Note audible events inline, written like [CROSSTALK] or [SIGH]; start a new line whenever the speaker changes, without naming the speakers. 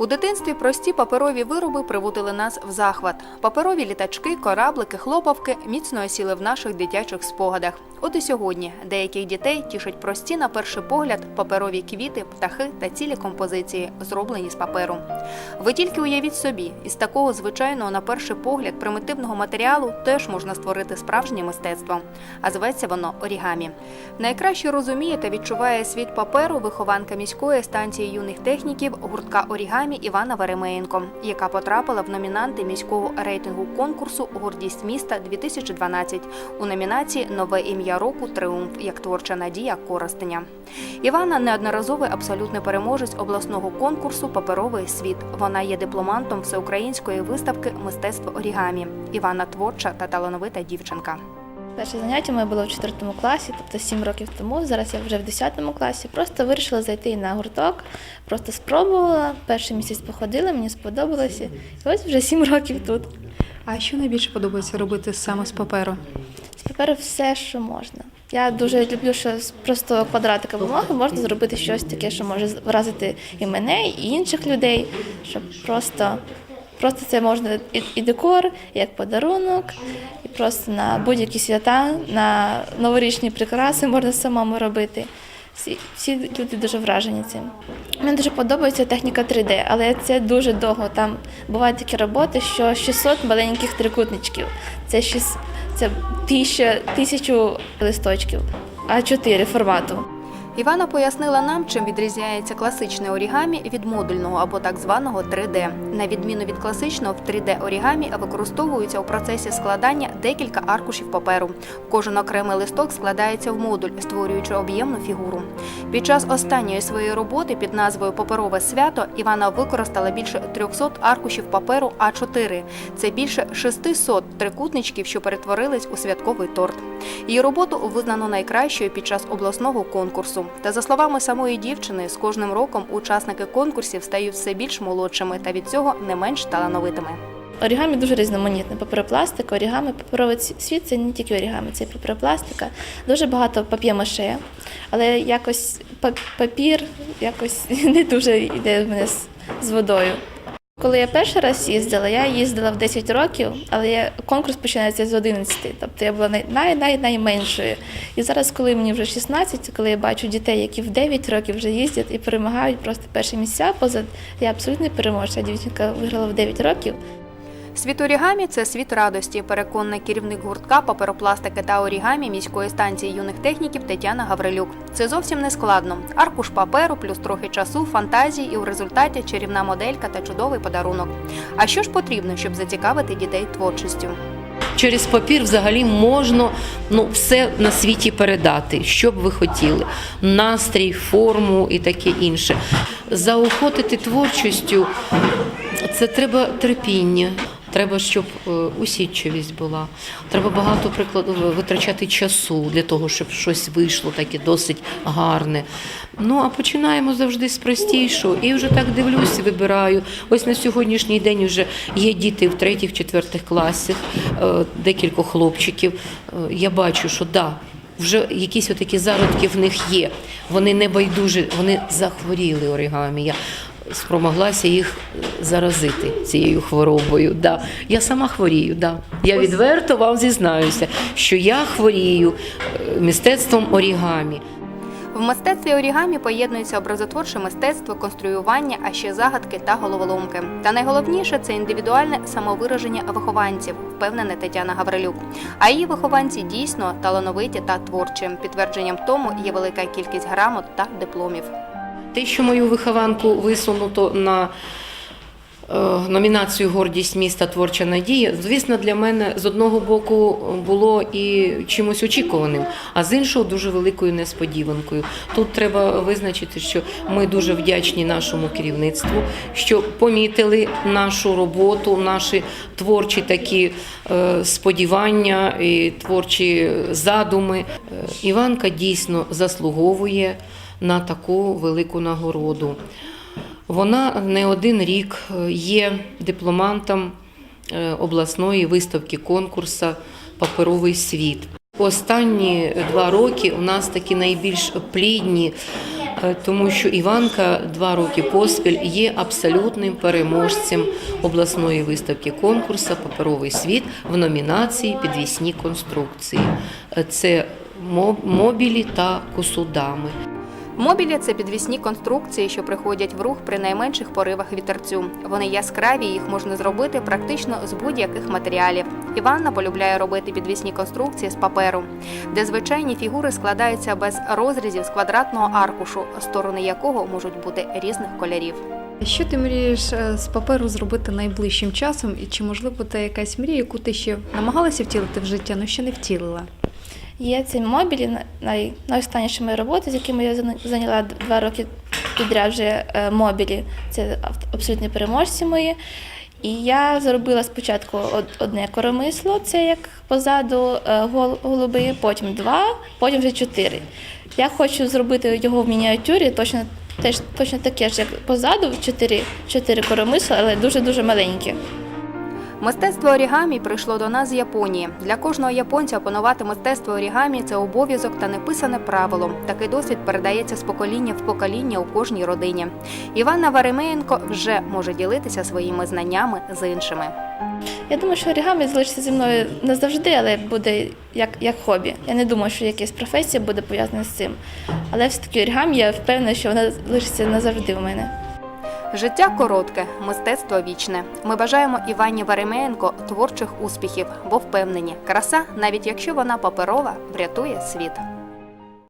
У дитинстві прості паперові вироби приводили нас в захват. Паперові літачки, кораблики, хлопавки міцно осіли в наших дитячих спогадах. От і сьогодні деяких дітей тішать прості на перший погляд паперові квіти, птахи та цілі композиції, зроблені з паперу. Ви тільки уявіть собі, із такого звичайного на перший погляд примітивного матеріалу теж можна створити справжнє мистецтво. А зветься воно орігамі. Найкраще розуміє та відчуває світ паперу вихованка міської станції юних техніків гуртка орігамі Івана Веремеєнко, яка потрапила в номінанти міського рейтингу конкурсу Гордість міста 2012 у номінації Нове ім'я року Тріумф як творча надія Коростеня. Івана неодноразовий абсолютний переможець обласного конкурсу Паперовий світ. Вона є дипломантом всеукраїнської виставки Мистецтво орігамі. Івана творча та талановита дівчинка.
Перше заняття моє було в 4 класі, тобто 7 років тому. Зараз я вже в 10 класі. Просто вирішила зайти на гурток, просто спробувала. Перший місяць походила, мені сподобалося. І ось вже 7 років тут.
А що найбільше подобається робити саме з паперу?
З паперу все, що можна. Я дуже люблю, що з просто квадратика бумаги можна зробити щось таке, що може вразити і мене, і інших людей, щоб просто. Просто це можна і, декор, і як подарунок, і просто на будь-які свята, на новорічні прикраси можна самому робити. Всі, всі люди дуже вражені цим. Мені дуже подобається техніка 3D, але це дуже довго. Там бувають такі роботи, що 600 маленьких трикутничків. Це 6, це тисяча, тисячу листочків, А4 формату.
Івана пояснила нам, чим відрізняється класичне орігамі від модульного або так званого 3D. На відміну від класичного, в 3D орігамі використовуються у процесі складання декілька аркушів паперу. Кожен окремий листок складається в модуль, створюючи об'ємну фігуру. Під час останньої своєї роботи під назвою Паперове свято Івана використала більше 300 аркушів паперу А4. Це більше 600 трикутничків, що перетворились у святковий торт. Її роботу визнано найкращою під час обласного конкурсу. Та за словами самої дівчини, з кожним роком учасники конкурсів стають все більш молодшими та від цього не менш талановитими.
Орігамі дуже різноманітне. Паперопластика, орігамі, паперовий світ це не тільки орігамі, це і паперопластика. Дуже багато пап'є-маше, але якось папір якось [LAUGHS] не дуже йде в мене з водою. Коли я перший раз їздила, я їздила в 10 років, але конкурс починається з 11, тобто я була най, най, най, найменшою. І зараз, коли мені вже 16, коли я бачу дітей, які в 9 років вже їздять і перемагають просто перші місця позад, я абсолютно переможця. Дівчинка виграла в 9 років.
Світ орігамі це світ радості, переконана керівник гуртка паперопластики та орігамі міської станції юних техніків Тетяна Гаврилюк. Це зовсім не складно. Аркуш паперу, плюс трохи часу, фантазії, і в результаті чарівна моделька та чудовий подарунок. А що ж потрібно, щоб зацікавити дітей творчістю?
Через папір взагалі можна ну, все на світі передати, що б ви хотіли. Настрій, форму і таке інше. Заохотити творчістю це треба терпіння. Треба, щоб е, усідчивість була. Треба багато прикладу витрачати часу для того, щоб щось вийшло таке досить гарне. Ну а починаємо завжди з простішого. І вже так дивлюсь, вибираю. Ось на сьогоднішній день вже є діти в третіх, четвертих класах, е, декілька хлопчиків. Е, Я бачу, що да. Вже якісь отакі зародки в них є. Вони не байдужі, вони захворіли оригамі. Спромоглася їх заразити цією хворобою. Да. Я сама хворію. Да. Я відверто вам зізнаюся, що я хворію е, мистецтвом орігамі.
В мистецтві орігамі поєднується образотворче мистецтво, конструювання, а ще загадки та головоломки. Та найголовніше це індивідуальне самовираження вихованців, впевнена Тетяна Гаврилюк. А її вихованці дійсно талановиті та творчі. Підтвердженням тому є велика кількість грамот та дипломів.
Те, що мою вихованку висунуто на е, номінацію Гордість міста творча надія, звісно, для мене з одного боку було і чимось очікуваним, а з іншого дуже великою несподіванкою. Тут треба визначити, що ми дуже вдячні нашому керівництву, що помітили нашу роботу, наші творчі такі е, сподівання і творчі задуми. Е, Іванка дійсно заслуговує на таку велику нагороду. Вона не один рік е, є дипломантом е, обласної виставки конкурсу Паперовий світ. Останні два роки у нас такі найбільш плідні е, тому що Іванка два роки поспіль є абсолютним переможцем обласної виставки конкурсу Паперовий світ в номінації Підвісні конструкції. Це мобілі та косудами.
Мобілі це підвісні конструкції, що приходять в рух при найменших поривах вітерцю. Вони яскраві, їх можна зробити практично з будь-яких матеріалів. Іванна полюбляє робити підвісні конструкції з паперу, де звичайні фігури складаються без розрізів з квадратного аркушу, сторони якого можуть бути різних кольорів.
Що ти мрієш е, з паперу зробити найближчим часом? І чи можливо це якась мрія, яку ти ще намагалася втілити в життя, але ще не втілила?
Є ці мобілі, на- най, найостанніші мої роботи, з якими я зайняла два роки підряд вже е, мобілі. Це аб- абсолютні переможці мої. І я зробила спочатку одне коромисло, це як позаду е, гол- голуби, потім два, потім вже чотири. Я хочу зробити його в мініатюрі, точно, теж, точно таке ж, як позаду, чотири, чотири коромисла, але дуже-дуже маленькі.
Мистецтво орігамі прийшло до нас з Японії. Для кожного японця опанувати мистецтво орігамі це обов'язок та неписане правило. Такий досвід передається з покоління в покоління у кожній родині. Іванна Ваременко вже може ділитися своїми знаннями з іншими.
Я думаю, що орігамі залишиться зі мною назавжди, але буде як, як хобі. Я не думаю, що якась професія буде пов'язана з цим. Але все-таки орігамі, я впевнена, що вона залишиться назавжди в мене.
Життя коротке, мистецтво вічне. Ми бажаємо Івані Варемеєнко творчих успіхів, бо впевнені, краса, навіть якщо вона паперова, врятує світ.